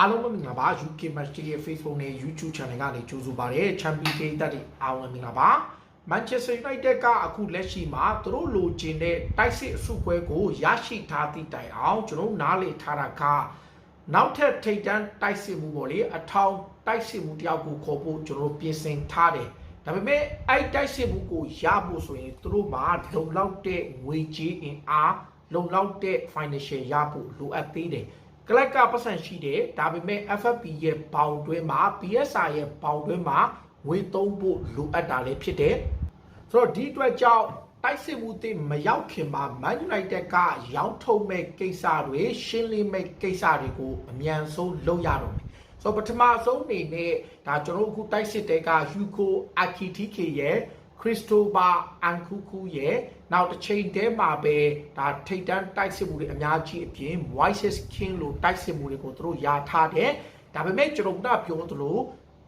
အားလုံးပဲမင်္ဂလာပါ UK Match ရဲ့ Facebook နဲ့ YouTube Channel ကနေကြိုဆိုပါရစေ Champion ဒေသတွေအားလုံးမင်္ဂလာပါ Manchester United ကအခုလက်ရှိမှာသူတို့လိုချင်တဲ့တိုက်စစ်အစုပွဲကိုရရှိထားသည့်တိုင်အောင်ကျွန်တော်နားလေထားတာကနောက်ထပ်ထိပ်တန်းတိုက်စစ်မှုပေါ့လေအထောင်တိုက်စစ်မှုတယောက်ကိုခေါ်ဖို့ကျွန်တော်ပြင်ဆင်ထားတယ်ဒါပေမဲ့အဲ့တိုက်စစ်မှုကိုရဖို့ဆိုရင်သူတို့မှာလုံလောက်တဲ့ငွေကြေးအင်အားလုံလောက်တဲ့ financial ရဖို့လိုအပ်သေးတယ် ကလပ်ကပတ်စံရှိတယ်ဒါပေမဲ့ FFP ရဲ့ဘောင်တွင်းမှာ PSR ရဲ့ဘောင်တွင်းမှာငွေသုံးဖို့လိုအပ်တာလည်းဖြစ်တယ်ဆိုတော့ဒီအတွက်ကြောင့်တိုက်စစ်မှုတွေမရောက်ခင်မှာ Man United ကရောင်းထုတ်မဲ့ကိစ္စတွေရှင်းလင်းမဲ့ကိစ္စတွေကိုအမြန်ဆုံးလုပ်ရတော့မယ်ဆိုတော့ပထမဆုံးအနေနဲ့ဒါကျွန်တော်တို့အခုတိုက်စစ်တဲက Hugo Akitike ရဲ့ ခရစ္စတိုဖာအန်ကူကူရဲ့နောက်တစ်ချိန်တည်းမှာပဲဒါထိတ်တန်းတိုက်စစ်မှုတွေအများကြီးအပြင် Moises King လိုတိုက်စစ်မှုတွေကိုသူတို့ယာထားတယ်ဒါပေမဲ့ကျွန်တော်ကပြောသလို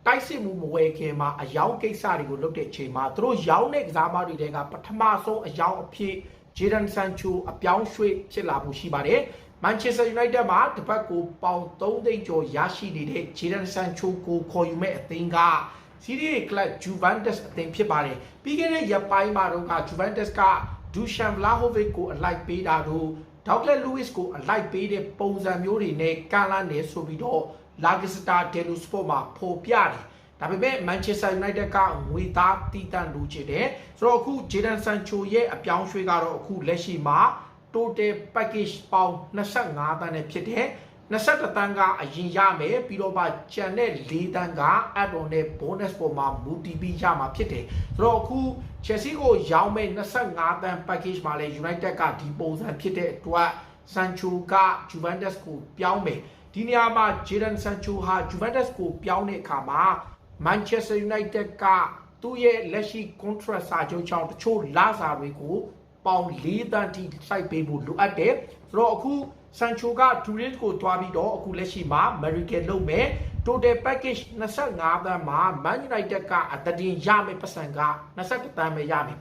တိုက်စစ်မှုမဝယ်ခင်မှာအယောင်ကိစ္စတွေကိုလုပ်တဲ့အချိန်မှာသူတို့ရောင်းတဲ့ကစားမတွေကပထမဆုံးအယောင်အဖြစ်ဂျေဒန်ဆန်ချိုအပြောင်းရွှေ့ဖြစ်လာမှုရှိပါတယ်မန်ချက်စတာယူနိုက်တက်မှာတစ်ပတ်ကိုပေါင်3သိန်းကျော်ရရှိနေတဲ့ဂျေဒန်ဆန်ချိုကိုခေါ်ယူမဲ့အသင်းက စီးရီးကလပ်ဂျူဗန်တက်စ်အသင်းဖြစ်ပါတယ်ပြီးခဲ့တဲ့ရက်ပိုင်းမှာတော့ကဂျူဗန်တက်စ်ကဒူရှန်ဗလာဟိုဗစ်ကိုအလိုက်ပေးတာတို့ဒေါက်လက်လူးစ်ကိုအလိုက်ပေးတဲ့ပုံစံမျိုးတွေနဲ့ကန်လာနေဆိုပြီးတော့လာဂစတာဒဲလူစပေါ့မှာပေါ်ပြတယ်ဒါပေမဲ့ Manchester United ကငွေသားတီးတန့်လူချင်တယ်ဆိုတော့အခု Jadon Sancho ရဲ့အပြောင်းရွှေ့ကတော့အခုလက်ရှိမှာ total package ပေါင်း25တန်းနဲ့ဖြစ်တယ် 21တန်းကအရင်ရမယ်ပြီးတော့မှကျန်တဲ့4တန်းက add on နဲ့ bonus ပေါ်မှာ multi ရမှာဖြစ်တယ်ဆိုတော့အခု Chelsea ကိုရောင်းမဲ့25တန်း package မှာလဲ United ကဒီပုံစံဖြစ်တဲ့အတွက် Sancho က Juventus ကိုပြောင်းမယ်ဒီနေရာမှာ Jadon Sancho ဟာ Juventus ကိုပြောင်းတဲ့အခါမှာ Manchester United ကသူ့ရဲ့လက်ရှိ contract စာချုပ်ချောင်းတချို့လစာတွေကိုပေါင်၄တန်းထိစိုက်ပေးဖို့လိုအပ်တယ်ဆိုတော့အခု Sancho က Turin ကိုတွားပြီးတော့အခုလက်ရှိမှာ American လုပ်မယ် total package 25တန်းမှာ Man United ကအတတင်ရမယ်ပတ်စံက21တန်းပဲရမယ်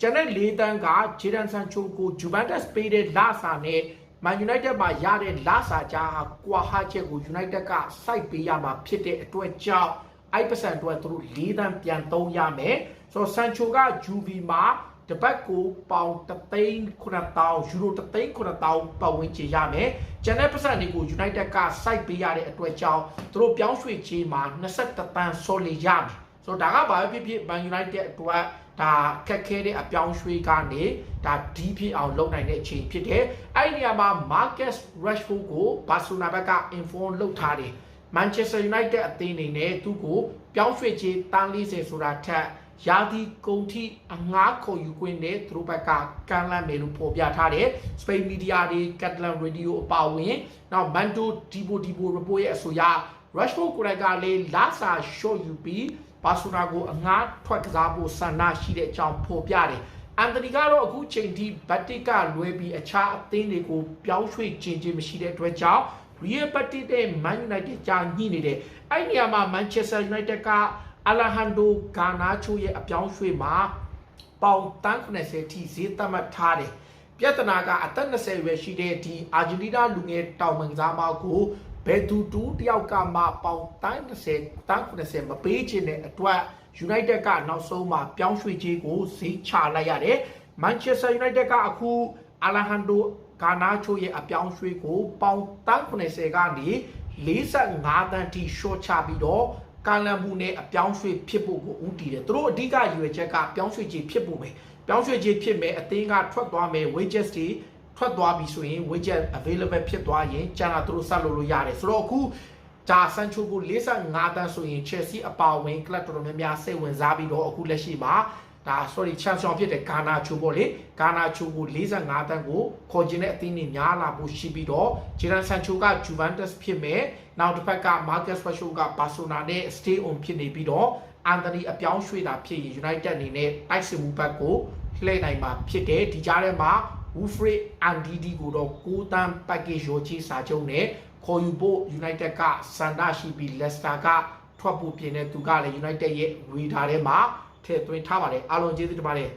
ကျန်တဲ့၄တန်းက Jadon Sancho ကို Juventus ပေးတဲ့လစာနဲ့ Man United မှာရတဲ့လစာကြားဟာကွာဟချက်ကို United ကစိုက်ပေးရမှာဖြစ်တဲ့အတွက်ကြောင့်အဲ့ပစံတော့သူတို့၄တန်းပြန်သုံးရမယ်ဆိုတော့ Sancho က Juve မှာ တပတ်ကိုပေါင်3သိန်း9000ယူရို3သိန်း9000ပတ်ဝန်းကျင်ရမယ်။ကျန်တဲ့ပတ်စံတွေကို United ကစိုက်ပေးရတဲ့အတွက်ကြောင့်သူတို့ပြောင်းရွှေ့ချေးမှာ21တန်းဆော်လီရမယ်။ဆိုတော့ဒါကဘာပဲဖြစ်ဖြစ် Man United အတွက်ဒါခက်ခဲတဲ့အပြောင်းရွှေ့ကနေဒါဒီဖြစ်အောင်လုပ်နိုင်တဲ့အချိန်ဖြစ်တယ်။အဲ့ဒီနေရာမှာ Marcus Rashford ကို Barcelona ဘက်က inform လုပ်ထားတယ်။ Manchester United အသင်းအနေနဲ့သူ့ကိုပြောင်းရွှေ့ချေးတန်း40ဆိုတာထက် ရာသီကုန်ထိအငှားခေါ်ယူခွင့်နဲ့သူတို့ဘက်ကကမ်းလှမ်းမယ်လို့ဖော်ပြထားတယ်။ Spain Media တွေ Catalan Radio အပါအဝင်နောက် Mando Dibo Dibo report ရဲ့အဆိုအရ Rashford ကိုယ်တိုင်ကလည်းလာစာ short ယူပြီးဘာဆိုနာကိုအငှားထွက်ကစားဖို့ဆန္ဒရှိတဲ့အကြောင်းဖော်ပြတယ်။အန်တိုနီကတော့အခုချိန်ထိဘတ်တစ်ကလွဲပြီးအခြားအသင်းတွေကိုပြောင်းရွှေ့ခြင်းချင်းမရှိတဲ့အတွက်ကြောင့် Real Betis နဲ့ Man United ကြားညှိနေတယ်။အဲ့ဒီနေရာမှာ Manchester United က အလာဟန်ဒိုဂါနာချိုရဲ့အပြောင်းရွှေ့မှာပေါင်တန်း90ထိဈေးသတ်မှတ်ထားတယ်။ပြဿနာကအသက်20ရွယ်ရှိတဲ့ဒီအာဂျင်တီးနားလူငယ်တောင်မန်စားမကိုဘယ်သူတူတယောက်ကမှပေါင်တန်း30တန်း90မပေးချင်တဲ့အတွက် United ကနောက်ဆုံးမှာပြောင်းရွှေ့ခြင်းကိုဈေးချလိုက်ရတယ်။ Manchester United ကအခုအာလာဟန်ဒိုဂါနာချိုရဲ့အပြောင်းရွှေ့ကိုပေါင်တန်း90ကနေ45တန်းထိ short ချပြီးတော့ ကာလန်မှုနဲ့အပြောင်းရွှေ့ဖြစ်ဖို့ကိုဦးတည်တယ်သူတို့အဓိကရွေချက်ကပြောင်းရွှေ့ခြင်းဖြစ်ဖို့ပဲပြောင်းရွှေ့ခြင်းဖြစ်မယ်အသင်းကထွက်သွားမယ် wages တွေထွက်သွားပြီဆိုရင် wages available ဖြစ်သွားရင်ကျန်တာသူတို့ဆက်လုပ်လို့ရတယ်ဆိုတော့အခုဒါဆန်ချိုကို45တန်းဆိုရင် Chelsea အပါအဝင် club တော်တော်များများစိတ်ဝင်စားပြီးတော့အခုလက်ရှိမှာ ဒါ sorry champion ဖြစ်တဲ့ဂါနာချိုပေါ့လေဂါနာချိုကို45တန်းကိုခေါ်ကျင်တဲ့အသင်းတွေများလာဖို့ရှိပြီးတော့ဂျေရန်ဆန်ချိုက Juventus ဖြစ်မယ်နောက်တစ်ဖက်က Marcus Rashford က Barcelona နဲ့ stay on ဖြစ်နေပြီးတော့ Anthony အပြောင်းရွှေ့တာဖြစ်ရင် United အနေနဲ့တိုက်စစ်မှုဘက်ကိုလှည့်နိုင်မှာဖြစ်တယ်ဒီကြားထဲမှာ Wilfried Ndidi ကိုတော့6တန်း package ရောချေးစာချုပ်နဲ့ခေါ်ယူဖို့ United ကစန္ဒရှိပြီး Leicester ကထွက်ဖို့ပြင်တဲ့သူကလည်း United ရဲ့ radar ထဲမှာ ထည့်သွင်းထားပါတယ်အားလုံးကျေးဇူးတင်ပါတယ်